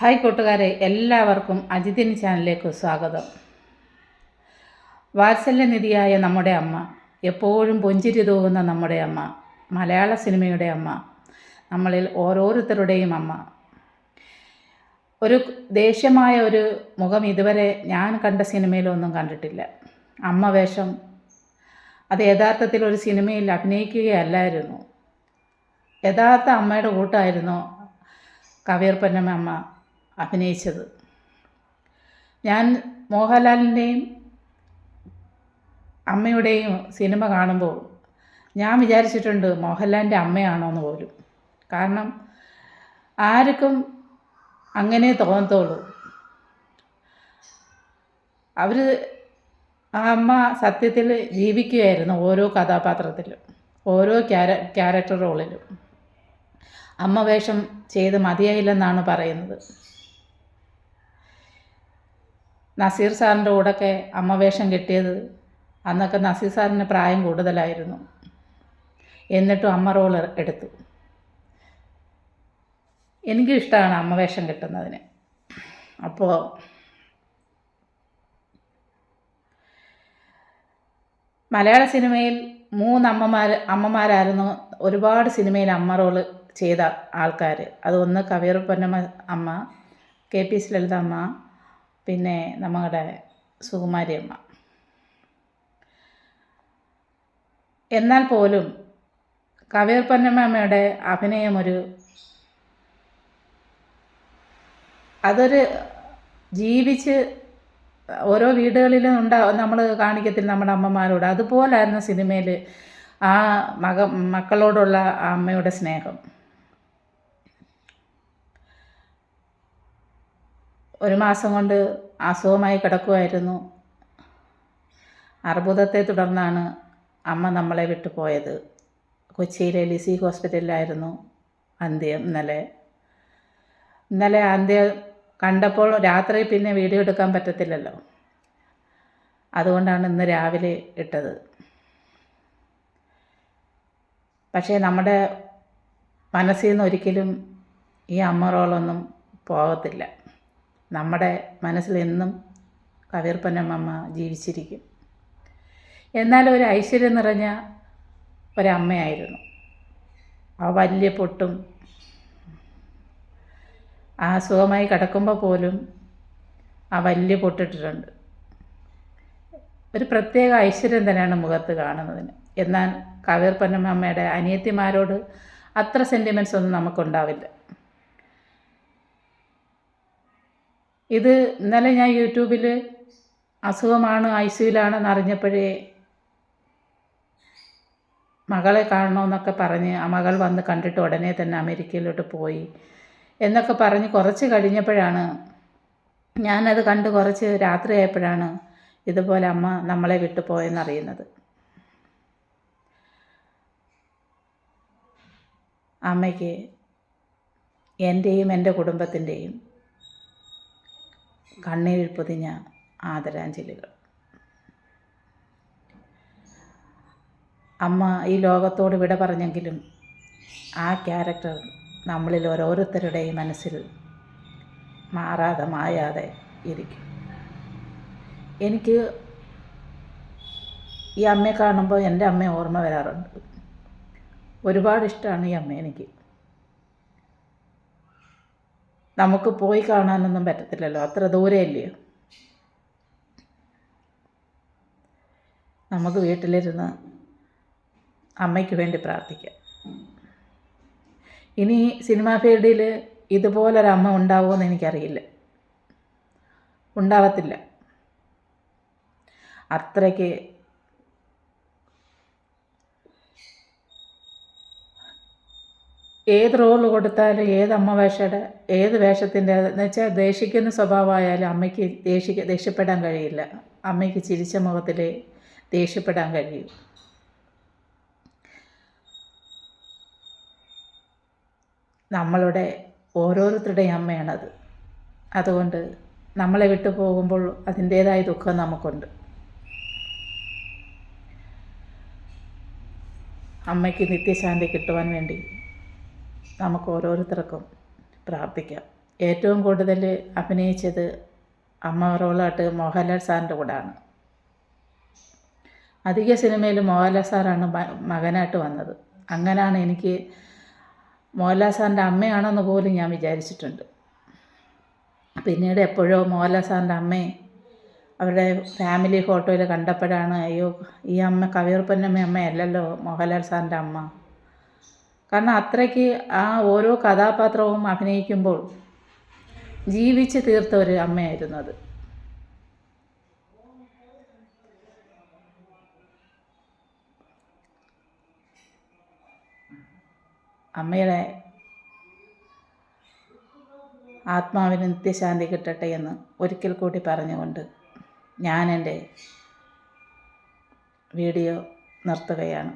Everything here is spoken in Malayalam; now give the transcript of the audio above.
ഹായ് കൂട്ടുകാരെ എല്ലാവർക്കും അജിതിൻ ചാനലിലേക്ക് സ്വാഗതം. വാത്സല്യനിധിയായ നമ്മുടെ അമ്മ എപ്പോഴും പുഞ്ചിരി തൂകുന്ന നമ്മുടെ അമ്മ മലയാള സിനിമയുടെ അമ്മ നമ്മളിൽ ഓരോരുത്തരുടെയും അമ്മ. ഒരു ദേഷ്യമായ ഒരു മുഖം ഇതുവരെ ഞാൻ കണ്ട സിനിമയിലൊന്നും കണ്ടിട്ടില്ല. അമ്മ വേഷം അത് യഥാർത്ഥത്തിൽ ഒരു സിനിമയിൽ അഭിനയിക്കുകയല്ലായിരുന്നു. യഥാർത്ഥ അമ്മയുടെ കൂട്ടായിരുന്നു കവിയർ പൊന്നമ്മ അഭിനയിച്ചത്. ഞാൻ മോഹൻലാലിന്റെയും അമ്മയുടെയും സിനിമ കാണുമ്പോൾ ഞാൻ വിചാരിച്ചിട്ടുണ്ട് മോഹൻലാലിന്റെ അമ്മയാണോ എന്ന് പോലും. കാരണം ആർക്കും അങ്ങനെ തോന്നത്തുള്ളൂ. അവർ ആ അമ്മ സത്യത്തിൽ ജീവിക്കുകയായിരുന്നു ഓരോ കഥാപാത്രത്തിലും ഓരോ ക്യാര ക്യാരക്ടർ റോളിലും. അമ്മ വേഷം ചെയ്ത് മതിയായില്ലെന്നാണ് പറയുന്നത്. നസീർ സാറിന്റെ കൂടെയൊക്കെ അമ്മ വേഷം കിട്ടിയത് അന്നൊക്കെ നസീർ സാറിന് പ്രായം കൂടുതലായിരുന്നു. എന്നിട്ടും അമ്മ റോൾ എടുത്തു. എനിക്കും ഇഷ്ടമാണ് അമ്മ വേഷം കിട്ടുന്നതിന്. അപ്പോൾ മലയാള സിനിമയിൽ മൂന്ന് അമ്മമാർ അമ്മമാരായിരുന്നു ഒരുപാട് സിനിമയിൽ അമ്മ റോൾ ചെയ്ത ആൾക്കാർ അതൊന്ന് കവിയർ പൊന്നമ്മ അമ്മ കെ പി എസ് ലളിത അമ്മ പിന്നെ നമ്മുടെ സുകുമാരിയമ്മ. എന്നാൽ പോലും കവിയർ പൊന്നമ്മയുടെ ഒരു അതൊരു ജീവിച്ച് ഓരോ വീടുകളിലും ഉണ്ടാവും നമ്മൾ കാണിക്കത്തില്ല നമ്മുടെ അമ്മമാരോട്. അതുപോലായിരുന്നു സിനിമയിൽ ആ മക മക്കളോടുള്ള അമ്മയുടെ സ്നേഹം. ഒരു മാസം കൊണ്ട് അസുഖമായി കിടക്കുമായിരുന്നു അർബുദത്തെ തുടർന്നാണ് അമ്മ നമ്മളെ വിട്ടു പോയത് കൊച്ചിയിലെ ലിസി ഹോസ്പിറ്റലിലായിരുന്നു അന്ത്യം ഇന്നലെ. ഇന്നലെ അന്ത്യം കണ്ടപ്പോൾ രാത്രി പിന്നെ വീഡിയോ എടുക്കാൻ പറ്റത്തില്ലല്ലോ. അതുകൊണ്ടാണ് ഇന്ന് രാവിലെ ഇട്ടത്. പക്ഷേ നമ്മുടെ മനസ്സിൽ നിന്ന് ഒരിക്കലും ഈ അമ്മ റോളൊന്നും പോകത്തില്ല. നമ്മുടെ മനസ്സിലെന്നും എന്നും കവിർപ്പന്നമ്മ ജീവിച്ചിരിക്കും. എന്നാൽ ഒരു ഐശ്വര്യം നിറഞ്ഞ ഒരമ്മയായിരുന്നു. ആ വലിയ പൊട്ടും ആ സുഖമായി കിടക്കുമ്പോൾ പോലും ആ വലിയ പൊട്ടിട്ടിട്ടുണ്ട്. ഒരു പ്രത്യേക ഐശ്വര്യം തന്നെയാണ് മുഖത്ത് കാണുന്നതിന്. എന്നാൽ കവിർ പൊന്നമ്മയുടെ അനിയത്തിമാരോട് അത്ര സെന്റിമെന്റ്സ് ഒന്നും നമുക്കുണ്ടാവില്ല. ഇത് ഇന്നലെ ഞാൻ യൂട്യൂബിൽ അസുഖമാണ് ഐ സിയുലാണെന്ന് അറിഞ്ഞപ്പോഴേ മകളെ കാണണമെന്നൊക്കെ പറഞ്ഞ് ആ മകൾ വന്ന് കണ്ടിട്ട് ഉടനെ തന്നെ അമേരിക്കയിലോട്ട് പോയി എന്നൊക്കെ പറഞ്ഞ് കുറച്ച് കഴിഞ്ഞപ്പോഴാണ് ഞാനത് കണ്ട് കുറച്ച് രാത്രിയായപ്പോഴാണ് ഇതുപോലെ അമ്മ നമ്മളെ വിട്ടു പോയെന്നറിയുന്നത്. അമ്മയ്ക്ക് എന്റെയും എന്റെ കുടുംബത്തിന്റെയും കണ്ണീരിൽ പൊതിഞ്ഞ ആദരാഞ്ജലികൾ. അമ്മ ഈ ലോകത്തോട് വിട പറഞ്ഞെങ്കിലും ആ ക്യാരക്ടർ നമ്മളിൽ ഓരോരുത്തരുടെയും മനസ്സിൽ മാറാതെ മായാതെ ഇരിക്കും. എനിക്ക് ഈ അമ്മയെ കാണുമ്പോൾ എന്റെ അമ്മയെ ഓർമ്മ വരാറുണ്ട്. ഒരുപാട് ഇഷ്ടമാണ് ഈ അമ്മ എനിക്ക്. നമുക്ക് പോയി കാണാനൊന്നും പറ്റത്തില്ലല്ലോ. അത്ര ദൂരമല്ലേ നമുക്ക് വീട്ടിലിരുന്ന് അമ്മയ്ക്ക് വേണ്ടി പ്രാർത്ഥിക്കാം. ഇനി സിനിമാ ഫീൽഡിൽ ഇതുപോലൊരമ്മ ഉണ്ടാവുമെന്ന് എനിക്കറിയില്ല. ഉണ്ടാവത്തില്ല. അത്രയ്ക്ക് ഏത് റോൾ കൊടുത്താലും ഏത് അമ്മ വേഷയുടെ ഏത് വേഷത്തിന്റെ എന്ന് വെച്ചാൽ ദേഷിക്കുന്ന സ്വഭാവമായാലും അമ്മയ്ക്ക് ദേഷിക്ക ദേഷ്യപ്പെടാൻ കഴിയില്ല. അമ്മയ്ക്ക് ചിരിച്ച മുഖത്തിൽ ദേഷ്യപ്പെടാൻ കഴിയും. നമ്മളുടെ ഓരോരുത്തരുടെയും അമ്മയാണത്. അതുകൊണ്ട് നമ്മളെ വിട്ടു പോകുമ്പോൾ അതിന്റേതായ ദുഃഖം നമുക്കുണ്ട്. അമ്മയ്ക്ക് നിത്യശാന്തി കിട്ടുവാൻ വേണ്ടി നമുക്ക് ഓരോരുത്തർക്കും പ്രാർത്ഥിക്കാം. ഏറ്റവും കൂടുതൽ അഭിനയിച്ചത് അമ്മ റോളായിട്ട് മോഹൻലാൽ സാറിന്റെ കൂടെയാണ്. അധിക സിനിമയിൽ മോഹൻലാൽ സാറാണ് മകനായിട്ട് വന്നത്. അങ്ങനെയാണ് എനിക്ക് മോഹൻലാൽ സാറിന്റെ അമ്മയാണെന്ന് പോലും ഞാൻ വിചാരിച്ചിട്ടുണ്ട്. പിന്നീട് എപ്പോഴോ മോഹൻലാൽ സാറിന്റെ അമ്മയെ അവരുടെ ഫാമിലി ഫോട്ടോയിൽ കണ്ടപ്പോഴാണ് അയ്യോ ഈ അമ്മ കവിയർപ്പന്നമ്മ അമ്മയല്ലല്ലോ മോഹൻലാൽ സാറിന്റെ അമ്മ. കാരണം അത്രയ്ക്ക് ആ ഓരോ കഥാപാത്രവും അഭിനയിക്കുമ്പോൾ ജീവിച്ച് തീർത്ത ഒരു അമ്മയായിരുന്നു അത്. അമ്മയുടെ ആത്മാവിന് നിത്യശാന്തി കിട്ടട്ടെ എന്ന് ഒരിക്കൽ കൂടി പറഞ്ഞുകൊണ്ട് ഞാൻ എന്റെ വീഡിയോ നിർത്തുകയാണ്.